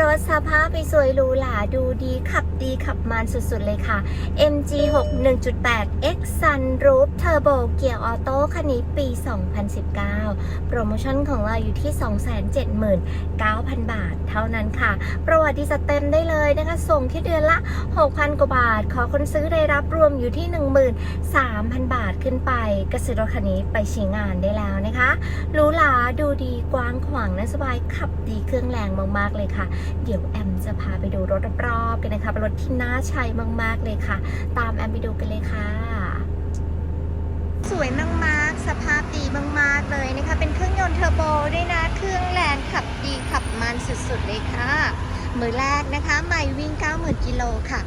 รถสภาพไปสวยหรูหราดูดีขับดีขับมันสุดๆเลยค่ะ MG6 1.8 X Sunroof Turbo เกียร์ออโต้คันนี้ปี 2019 โปรโมชั่นของเราอยู่ที่ 279,000 บาทเท่านั้นค่ะ ประวัติจะเต็มได้เลยนะคะ ส่งที่เดือนละ 6,000 กว่าบาท ขอคนซื้อได้รับรวมอยู่ที่ 13,000 บาทขึ้นไปก็ซื้อรถคันนี้ไปใช้งานได้แล้วนะคะหรูหราดูดีกว้างขวางและสบายขับดีเครื่องแรงมากๆเลยค่ะเดี๋ยวแอมจะพาไปดูรถรอบๆกันนะคะเป็นรถที่น่าใช้มาก ๆ เลยค่ะ ตามแอมไปดูกันเลยค่ะ สวยมากๆ สภาพดีมาก ๆ เลยนะคะ เป็นเครื่องยนต์เทอร์โบด้วยนะ เครื่องแรงขับดีขับมันสุด ๆ เลยค่ะ มือแรกนะคะใหม่วิ่ง 90,000กิโลค่ะ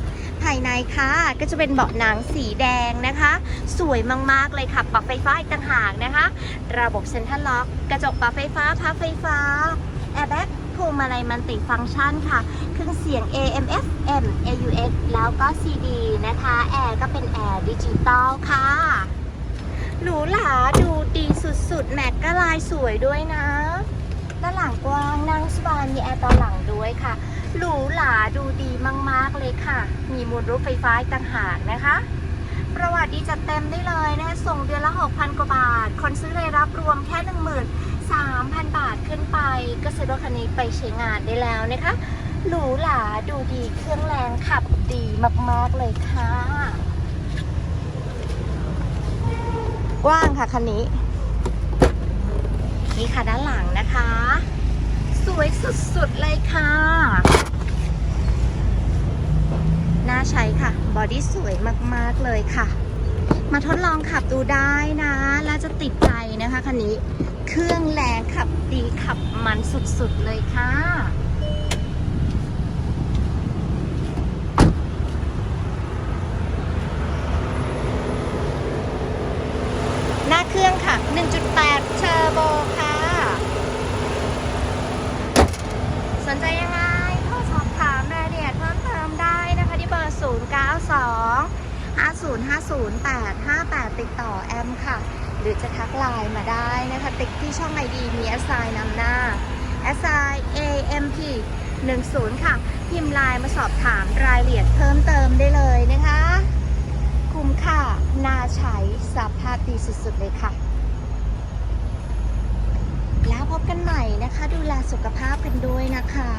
ภายในค่ะก็จะเป็นเบาะหนังสีแดงนะคะ สวยมากๆเลยค่ะปรับไฟฟ้าอีกต่างหากนะคะ ระบบเซ็นทรัลล็อก กระจกปรับไฟฟ้าพับไฟฟ้าแอร์แบ็ก พวงมาลัยมันติฟังก์ชันค่ะเครื่องเสียง AM FM AUX แล้วก็ CD นะคะ แอร์ก็เป็นแอร์ดิจิตอลค่ะ หรูหราดูดีสุดๆ แม็กก็ลายสวยด้วยนะด้านหลังกว้างนั่งสบายมีแอร์ตอนหลังด้วยค่ะ หรูหราดูดีมากๆเลยค่ะ มีมูลรูปไฟฟ้าต่างหากนะคะ ประวัติดีจัดเต็มได้เลยนะส่งเดือนละ 6,000 กว่าบาท คนซื้อเลยรับรวมแค่ 3,000 บาทขึ้นไป ก็ซื้อรถคันนี้ไปใช้งานได้แล้วนะคะ หรูหราดูดีเครื่องแรงขับดีมาก ๆ เลยค่ะ กว้างค่ะคันนี้ นี่ค่ะด้านหลังนะคะ สวยสุด ๆ เลยค่ะ น่าใช้ค่ะ บอดี้สวยมาก ๆ เลยค่ะมาทดลองขับดูได้นะ แล้วจะติดใจนะคะคันนี้ เครื่องแรงขับดีขับมันสุดๆเลยค่ะหน้าเครื่องค่ะ 1.8 เทอร์โบค่ะ สนใจยังไงโทรสอบถามรายละเอียดเพิ่มเติมได้นะคะที่เบอร์ 092 5050 858 ติดต่อแอมค่ะ หรือจะทักไลน์มาได้นะคะ ติ๊กที่ช่องไอดีมี s อ i นำหน้า s i amp 10 ค่ะ พิมพ์ไลน์มาสอบถามรายละเอียดเพิ่มเติมได้เลยนะคะ คุ้มค่าน่าใช้สภาพดีสุดๆเลยค่ะ แล้วพบกันใหม่นะคะ ดูแลสุขภาพกันด้วยนะคะ